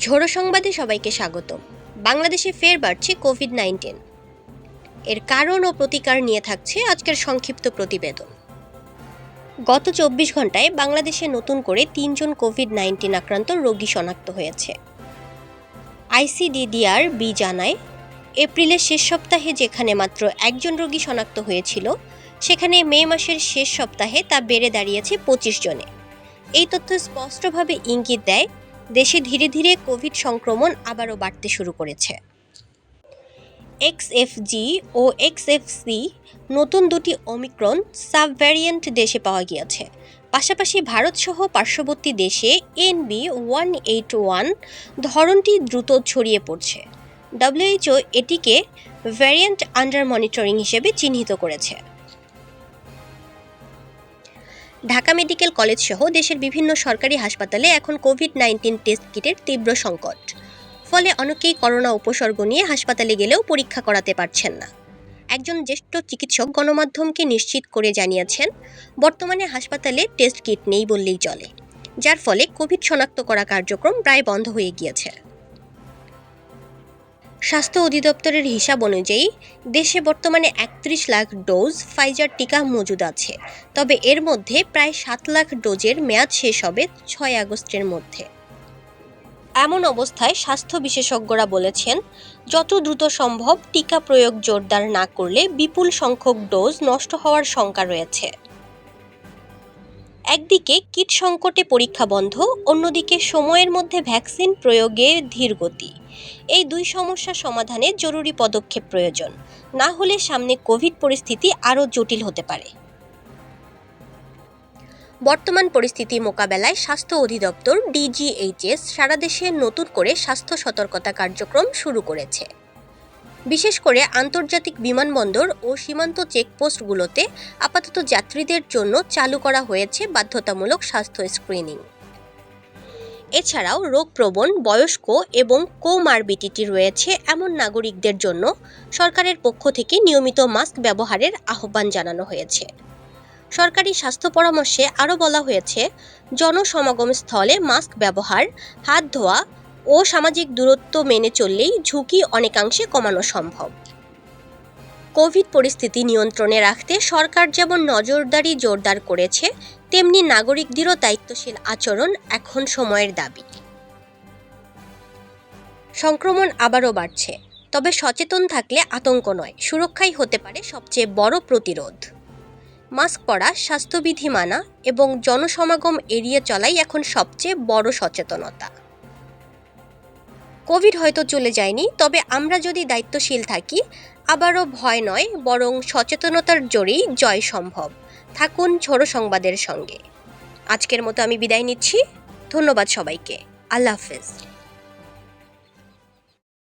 ঝোড়ো সংবাদে সবাইকে স্বাগত বাংলাদেশে ফের বাড়ছে কোভিড নাইন্টিন এর কারণ ও প্রতিকার নিয়ে থাকছে আজকের সংক্ষিপ্ত প্রতিবেদন। গত চব্বিশ ঘন্টায় বাংলাদেশে নতুন করে তিনজন কোভিড নাইন্টিন আক্রান্ত রোগী শনাক্ত হয়েছে। আইসিডিডিআর বি জানায়, এপ্রিলের শেষ সপ্তাহে যেখানে মাত্র একজন রোগী শনাক্ত হয়েছিল, সেখানে মে মাসের শেষ সপ্তাহে তা বেড়ে দাঁড়িয়েছে পঁচিশ জনে। এই তথ্য স্পষ্টভাবে ইঙ্গিত দেয় দেশে ধীরে ধীরে কোভিড সংক্রমণ আবারও বাড়তে শুরু করেছে। এক্সএফজি ও এক্সএফসি নতুন দুটি অমিক্রন সাবভ্যারিয়েন্ট দেশে পাওয়া গিয়েছে। পাশাপাশি ভারতসহ পার্শ্ববর্তী দেশে এনবি ওয়ান এইট ওয়ান ধরনটি দ্রুত ছড়িয়ে পড়ছে। ডব্লিউএইচও এটিকে ভ্যারিয়েন্ট আন্ডার মনিটরিং হিসেবে চিহ্নিত করেছে। ঢাকা মেডিকেল কলেজ সহ দেশের বিভিন্ন সরকারি হাসপাতালে এখন কোভিড নাইন্টিন টেস্ট কিটের তীব্র সংকট। ফলে অনেকেই করোনা উপসর্গ নিয়ে হাসপাতালে গেলেও পরীক্ষা করাতে পারছেন না। একজন জ্যেষ্ঠ চিকিৎসক গণমাধ্যমকে নিশ্চিত করে জানিয়েছেন, বর্তমানে হাসপাতালে টেস্ট কিট নেই বললেই চলে, যার ফলে কোভিড শনাক্ত করা কার্যক্রম প্রায় বন্ধ হয়ে গিয়েছে। স্বাস্থ্য অধিদপ্তরের হিসাব অনুযায়ী, দেশে বর্তমানে একত্রিশ লাখ ডোজ ফাইজার টিকা মজুদ আছে। তবে এর মধ্যে প্রায় সাত লাখ ডোজের মেয়াদ শেষ হবে ছয় আগস্টের মধ্যে। এমন অবস্থায় স্বাস্থ্য বিশেষজ্ঞরা বলেছেন, যত দ্রুত সম্ভব টিকা প্রয়োগ জোরদার না করলে বিপুল সংখ্যক ডোজ নষ্ট হওয়ার শঙ্কা রয়েছে। একদিকে কীট সংকটে পরীক্ষা বন্ধ, অন্যদিকে সময়ের মধ্যে ভ্যাকসিন প্রয়োগে ধীর গতি। এই দুই সমস্যা সমাধানে জরুরি পদক্ষেপ প্রয়োজন। না হলে সামনে কোভিড পরিস্থিতি আরও জটিল হতে পারে। বর্তমান পরিস্থিতি মোকাবেলায় স্বাস্থ্য অধিদপ্তর, ডিজিএইচএস, সারা দেশে নতুন করে স্বাস্থ্য সতর্কতা কার্যক্রম শুরু করেছে। বিশেষ করে আন্তর্জাতিক বিমানবন্দর ও সীমান্ত চেকপোস্টগুলোতে আপাতত যাত্রীদের জন্য চালু করা হয়েছে বাধ্যতামূলক স্বাস্থ্য স্ক্রিনিং। এছাড়াও রোগপ্রবণ, বয়স্ক এবং কোমারবিটিটি রয়েছে এমন নাগরিকদের জন্য সরকারের পক্ষ থেকে নিয়মিত মাস্ক ব্যবহারের আহ্বান জানানো হয়েছে। সরকারি স্বাস্থ্য পরামর্শে আরও বলা হয়েছে, জনসমাগম স্থলে মাস্ক ব্যবহার, হাত ধোয়া ও সামাজিক দূরত্ব মেনে চললেই ঝুঁকি অনেকাংশে কমানো সম্ভব। কোভিড পরিস্থিতি নিয়ন্ত্রণে রাখতে সরকার যেমন নজরদারি জোরদার করেছে, তেমনি নাগরিকদেরও দায়িত্বশীল আচরণ এখন সময়ের দাবি। সংক্রমণ আবারও বাড়ছে, তবে সচেতন থাকলে আতঙ্ক নয়, সুরক্ষাই হতে পারে সবচেয়ে বড় প্রতিরোধ। মাস্ক পরা, স্বাস্থ্যবিধি মানা এবং জনসমাগম এড়িয়ে চলাই এখন সবচেয়ে বড় সচেতনতা। কোভিড হয়তো চলে যায়নি, তবে আমরা যদি দায়িত্বশীল থাকি, আবারও ভয় নয়, বরং সচেতনতার জোরেই জয় সম্ভব। থাকুন ছোট সংবাদের সঙ্গে। আজকের মতো আমি বিদায় নিচ্ছি। ধন্যবাদ সবাইকে। আল্লাহ হাফেজ।